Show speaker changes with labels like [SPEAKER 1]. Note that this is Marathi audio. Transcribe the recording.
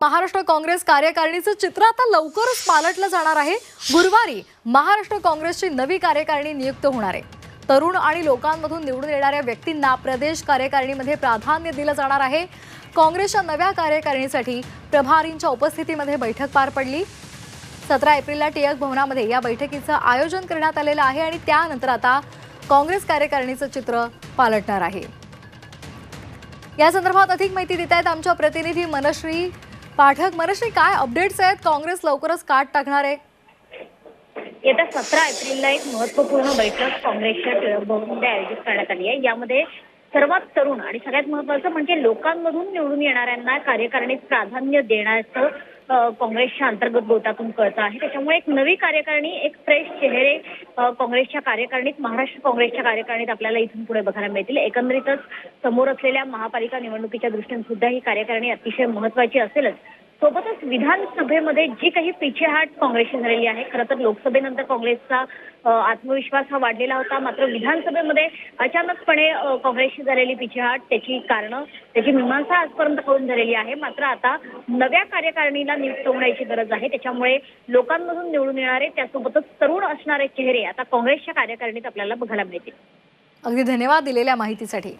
[SPEAKER 1] महाराष्ट्र काँग्रेस कार्यकारिणीचं चित्र आता लवकरच पालटलं जाणार आहे. गुरुवारी महाराष्ट्र काँग्रेसची नवी कार्यकारिणी नियुक्त होणार आहे. तरुण आणि लोकांमधून निवडून येणाऱ्या व्यक्तींना प्रदेश कार्यकारिणीमध्ये प्राधान्य दिलं जाणार आहे. काँग्रेसच्या नव्या कार्यकारिणीसाठी प्रभारींच्या उपस्थितीमध्ये बैठक पार पडली. सतरा एप्रिलला टिळक भवनामध्ये या बैठकीचं आयोजन करण्यात आलेलं आहे आणि त्यानंतर आता काँग्रेस कार्यकारिणीचं चित्र पालटणार आहे. या संदर्भात अधिक माहिती देत आहेत आमच्या प्रतिनिधी मनश्री पाठक मनश्री काय अपडेट्स आहेत? काँग्रेस लवकरच काट टाकणार आहे.
[SPEAKER 2] येत्या सतरा एप्रिलला एक महत्त्वपूर्ण बैठक काँग्रेसच्या टिळक भवनमध्ये आयोजित करण्यात आली आहे. यामध्ये सर्वात तरुण आणि सगळ्यात महत्वाचं म्हणजे लोकांमधून निवडून येणाऱ्यांना कार्यकारणीत प्राधान्य देण्याचं काँग्रेसच्या अंतर्गत गोटातून कळतं आहे. त्याच्यामुळे एक नवी कार्यकारिणी एक फ्रेश चेहरे काँग्रेसच्या कार्यकारिणीत महाराष्ट्र काँग्रेसच्या कार्यकारिणीत आपल्याला इथून पुढे बघायला मिळतील. एकंदरीतच समोर असलेल्या महापालिका निवडणुकीच्या दृष्टीने सुद्धा ही कार्यकारिणी अतिशय महत्वाची असेलच. सोबतच विधानसभेमध्ये जी काही पिछेहाट काँग्रेसची झालेली आहे खरं तर लोकसभेनंतर काँग्रेसचा आत्मविश्वास हा वाढलेला होता. मात्र विधानसभेमध्ये अचानकपणे काँग्रेसची झालेली पिछेहाट त्याची कारणं त्याची मीमांसा आजपर्यंत करून झालेली आहे. मात्र आता नव्या कार्यकारिणीला नियुक्त होण्याची गरज आहे. त्याच्यामुळे लोकांमधून निवडून येणारे त्यासोबतच तरुण असणारे चेहरे आता काँग्रेसच्या कार्यकारिणीत आपल्याला बघायला मिळतील.
[SPEAKER 1] अगदी धन्यवाद दिलेल्या माहितीसाठी.